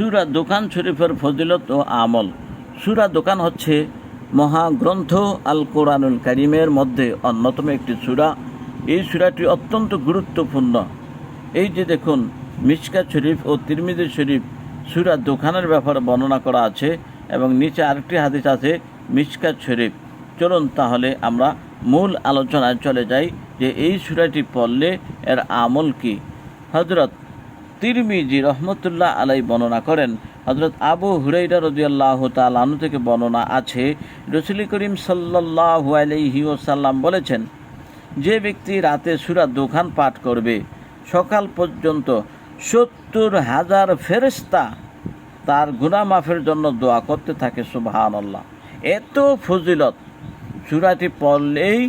সুরা দোকান শরীফের ফজিলত ও আমল। সুরা দোকান হচ্ছে মহাগ্রন্থ আল কোরআনুল করিমের মধ্যে অন্যতম একটি সুরা। এই সুরাটি অত্যন্ত গুরুত্বপূর্ণ। এই যে দেখুন মিসকা শরীফ ও তিরমিদি শরীফ সুরা দোকানের ব্যাপারে বর্ণনা করা আছে এবং নিচে আরেকটি হাদিস আছে মিসকাত শরীফ। চলুন তাহলে আমরা মূল আলোচনায় চলে যাই যে এই সুরাটি পড়লে এর আমল কি। হজরত তিরমিজি রহমতুল্লাহ আলাই বর্ণনা করেন। হজরত আবু হুরাইরা রদিয়াল্লাহ তালানু থেকে বর্ণনা আছে, রসুল করিম সাল্লাহ আলাইহি ওসাল্লাম বলেছেন, যে ব্যক্তি রাতে সুরা দোকান পাঠ করবে, সকাল পর্যন্ত সত্তর হাজার ফেরেস্তা তার গুনাহ মাফের জন্য দোয়া করতে থাকে সুবাহান আল্লাহ এত ফজিলত, সুরাটি পড়লেই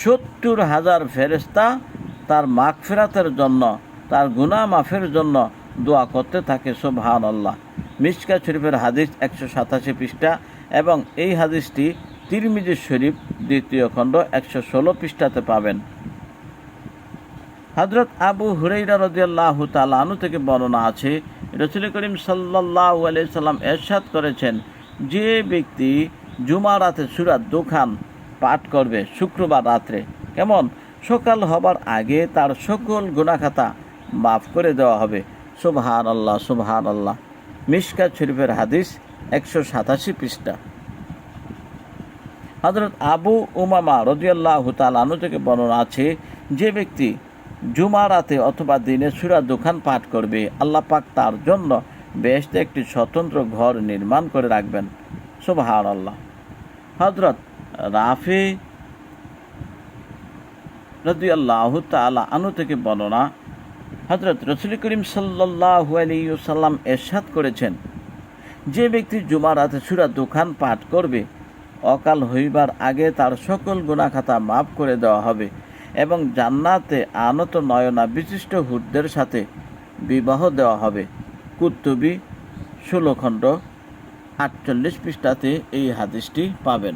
সত্তর হাজার ফেরেস্তা তার মাগফিরাতের জন্য তার গুনাহ মাফের জন্য দোয়া করতে থাকে সুবহান আল্লাহ মিসকা শরীফের হাদিস একশো সাতাশি পৃষ্ঠা এবং এই হাদিসটি তিরমিজি শরীফ দ্বিতীয় খণ্ড একশো ষোলো পৃষ্ঠাতে পাবেন। হজরত আবু হুরাইরা রদিয়াল্লাহ তালানু থেকে বর্ণনা আছে, রসুল করিম সাল্লাহ সাল্লাম এরশাদ করেছেন, যে ব্যক্তি জুমা রাতে সুরাত দোকান পাঠ করবে শুক্রবার রাত্রে, কেমন? সকাল হবার আগে তার সকল গুণাখাতা মাফ করে দেওয়া হবে। সুবহান আল্লাহ সুবহান আল্লাহ মিসকা শরীফের হাদিস একশো সাতাশি পৃষ্ঠা। হজরত আবু উমামা রদিয়াল্লাহ তালানু থেকে বর্ণনা আছে, যে ব্যক্তি জুমা রাতে অথবা দিনে সুরা দোকান পাঠ করবে, আল্লাহ পাক তার জন্য বেশতে একটি স্বতন্ত্র ঘর নির্মাণ করে রাখবেন। সুবহান আল্লাহ হজরত রাফি রদি আল্লাহ তালা আনু থেকে বর্ণনা হজরত রসুল করিম সাল্লাহ আলিয়াল্লাম এরশাদ করেছেন, যে ব্যক্তি জুমা রাতে সুরা দোকান পাঠ করবে, অকাল হইবার আগে তার সকল গুণাখাতা মাফ করে দেওয়া হবে এবং জান্নাতে আনত নয়না বিশিষ্ট হুটদের সাথে বিবাহ দেওয়া হবে। কুত্তুবি ষোলোখণ্ড আটচল্লিশ পৃষ্ঠাতে এই হাদিসটি পাবেন।